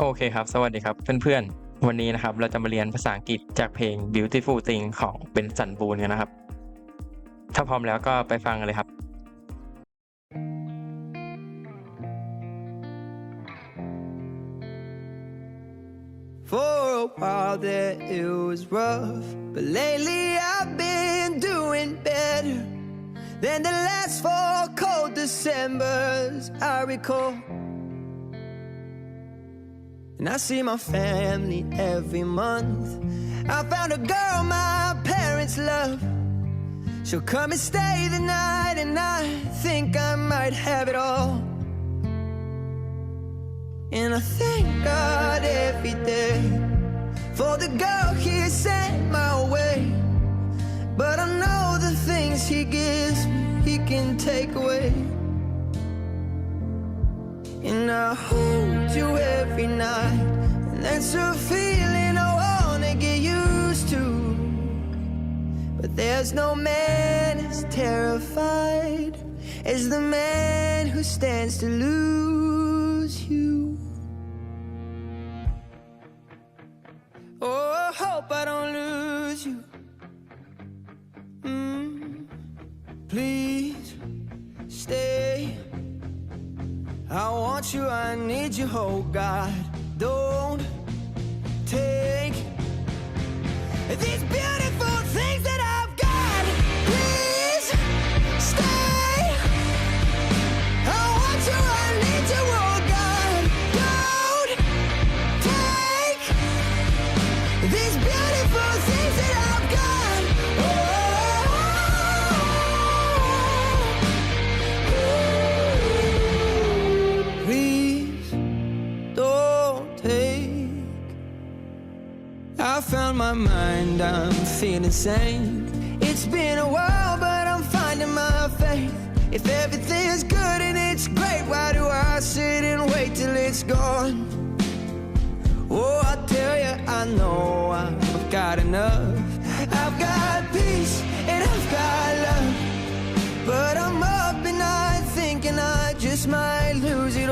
โอเคครับ สวัสดีครับเพื่อนๆ วันนี้นะครับ เราจะมาเรียนภาษาอังกฤษจากเพลง Beautiful Thing ของเป็นสันบูนกันนะครับ ถ้าพร้อมแล้วก็ไปฟังกันเลยครับ For a while there it was rough, but lately I've been doing better than the last four cold Decembers I recall. And I see my family every month. I found a girl my parents love. She'll come and stay the night, and I think I might have it all. And I thank God every day for the girl He sent my way. But I know the things He gives me, He can take away. And I hold you every night, and that's a feeling I wanna get used to. But there's no man as terrified as the man who stands to lose you. Oh, I hope I don't lose you. Mm, please stay. I want you, I need you, oh God. Don't take these beautiful my mind, I'm feeling sane. It's been a while, but I'm finding my faith. If everything's good and it's great, why do I sit and wait till it's gone? Oh, I tell you, I know I've got enough. I've got peace and I've got love. But I'm up and night thinking I just might lose it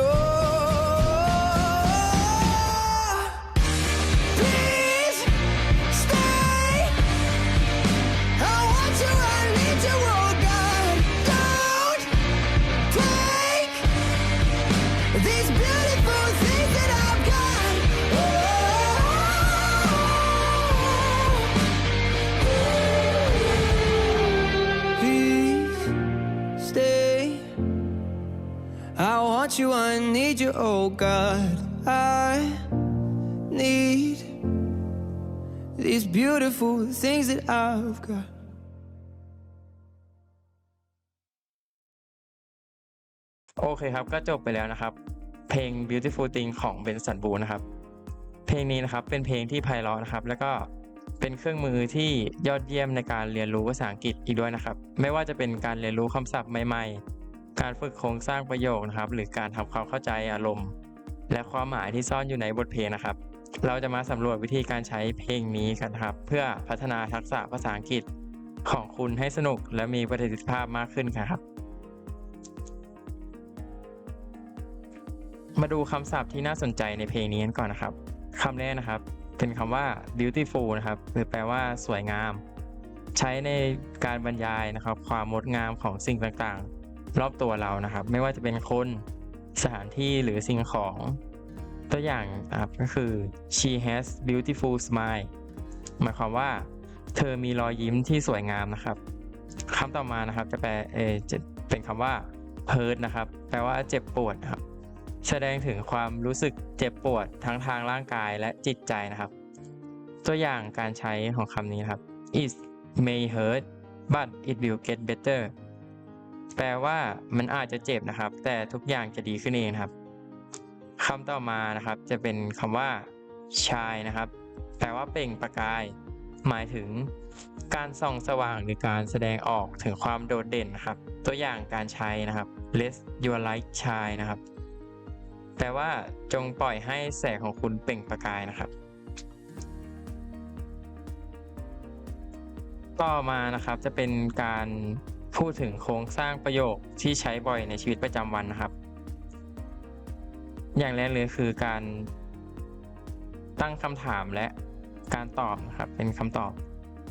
I want you, I need you, oh God. I need these beautiful things that I've got. โอเคครับก็จบไปแล้วนะครับ เพลง Beautiful Thing ของเบนสันบูนะครับ เพลงนี้นะครับเป็นเพลงที่ไพเราะนะครับ แล้วก็เป็นเครื่องมือที่ยอดเยี่ยมในการเรียนรู้ภาษาอังกฤษอีกด้วยนะครับ ไม่ว่าจะเป็นการเรียนรู้คำศัพท์ใหม่ๆ การฝึกโครงสร้างประโยคนะครับ หรือการทำความเข้าใจอารมณ์ และความหมายที่ซ่อนอยู่ในบทเพลงนะครับ เราจะมาสำรวจวิธีการใช้เพลงนี้กันครับ เพื่อพัฒนาทักษะภาษาอังกฤษของคุณให้สนุกและมีประสิทธิภาพมากขึ้นครับ มาดูคำศัพท์ที่น่าสนใจในเพลงนี้กันก่อนนะครับคำแรกนะครับ เป็นคำว่า beautiful นะครับหรือแปลว่าสวยงาม ใช้ในการบรรยายนะครับ ความงดงามของสิ่งต่างๆ รอบตัวเรานะครับ ไม่ว่าจะเป็นคนสถานที่หรือสิ่งของ ตัวอย่างครับก็คือ she has beautiful smile หมายความว่า เธอมีรอยยิ้มที่สวยงามนะครับคำต่อมานะครับจะแปลเอจะเป็นคำว่า hurt นะครับ แปลว่าเจ็บปวดนะครับ แสดงถึงความรู้สึกเจ็บปวดทั้งทางร่างกายและจิตใจนะครับ ตัวอย่างการใช้ของคำนี้ครับ it may hurt but it will get better แปลว่ามันอาจจะเจ็บนะครับ แต่ทุกอย่างจะดีขึ้นเองครับคำต่อมานะครับ จะเป็นคำว่า shine นะครับ แปลว่าเปล่งประกาย หมายถึง การส่องสว่างหรือการแสดงออกถึงความโดดเด่นนะครับ ตัวอย่างการใช้นะครับ let your light shine นะครับ แปลว่าจงปล่อยให้แสงของคุณเปล่งประกายนะครับ ต่อมานะครับจะเป็นการ พูดถึงโครงสร้างประโยคที่ใช้บ่อยในชีวิตประจำวันนะครับ อย่างแรกเลยคือการตั้งคำถามและการตอบนะครับเป็นคำตอบ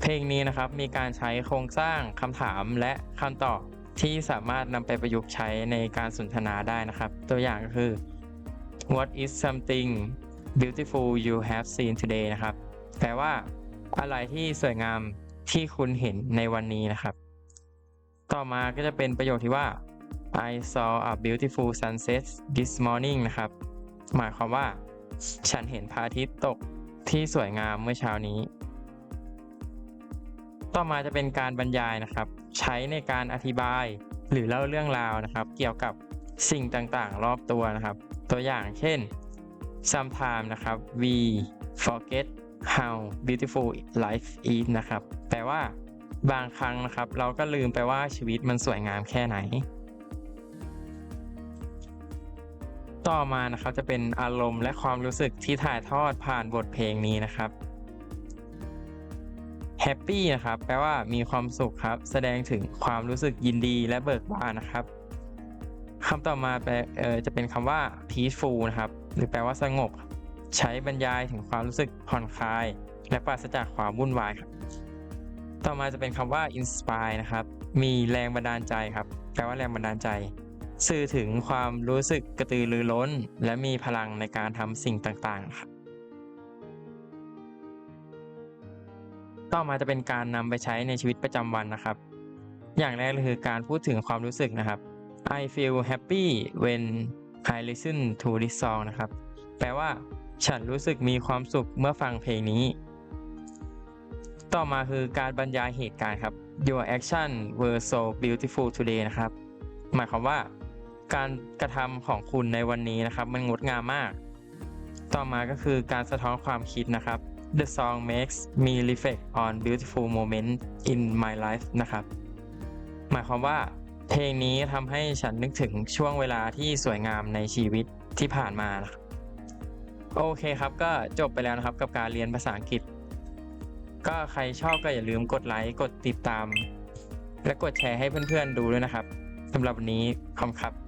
เพลงนี้นะครับมีการใช้โครงสร้างคำถามและคำตอบที่สามารถนำไปประยุกต์ใช้ในการสนทนาได้นะครับ ตัวอย่างก็คือ What is something beautiful you have seen today นะครับ แปลว่าอะไรที่สวยงามที่คุณเห็นในวันนี้นะครับ ต่อมาก็จะเป็นประโยคที่ว่า I saw a beautiful sunset this morning นะครับ หมายความว่า ฉันเห็นพระอาทิตย์ตกที่สวยงามเมื่อเช้านี้ ต่อมาจะเป็นการบรรยายนะครับ ใช้ในการอธิบายหรือเล่าเรื่องราวนะครับ เกี่ยวกับสิ่งต่างๆ รอบตัวนะครับ ตัวอย่างเช่น sometimes นะครับ we forget how beautiful life is นะครับ แปลว่า บางครั้งนะครับ เราก็ลืมไปว่าชีวิตมันสวยงามแค่ไหน ต่อมานะครับจะเป็นอารมณ์และความรู้สึกที่ถ่ายทอดผ่านบทเพลงนี้นะครับ happy นะครับแปลว่ามีความสุขครับ แสดงถึงความรู้สึกยินดีและเบิกบานนะครับคำต่อมาแปลเออจะเป็นคำว่า peaceful นะครับ หรือแปลว่าสงบ ใช้บรรยายถึงความรู้สึกผ่อนคลาย และปราศจากความวุ่นวายครับ ต่อมาจะเป็นคำว่า inspire นะครับ มีแรงบันดาลใจครับแปลว่าแรงบันดาลใจ สื่อถึงความรู้สึกกระตือรือร้น และมีพลังในการทำสิ่งต่างๆครับต่อมาจะเป็นการนำไปใช้ในชีวิตประจำวันนะครับ อย่างแรกคือการพูดถึงความรู้สึกนะครับ I feel happy when I listen to this song นะครับ แปลว่า ฉันรู้สึกมีความสุขเมื่อฟังเพลงนี้ ต่อมาคือการบรรยายเหตุการณ์ครับ Your action were so beautiful today นะครับ หมายความว่า การกระทำของคุณในวันนี้นะครับ มันงดงามมาก ต่อมาก็คือการสะท้อนความคิดนะครับ The song makes me reflect on beautiful moments in my life นะครับ หมายความว่าเพลงนี้ทำให้ฉันนึกถึงช่วงเวลาที่สวยงามในชีวิตที่ผ่านมานะครับโอเคครับ ก็จบไปแล้วนะครับกับการเรียนภาษาอังกฤษ ก็ใครชอบก็อย่าลืมกดไลค์กดติดตาม และกดแชร์ให้เพื่อนๆดูด้วยนะครับสำหรับวันนี้ขอบคุณครับ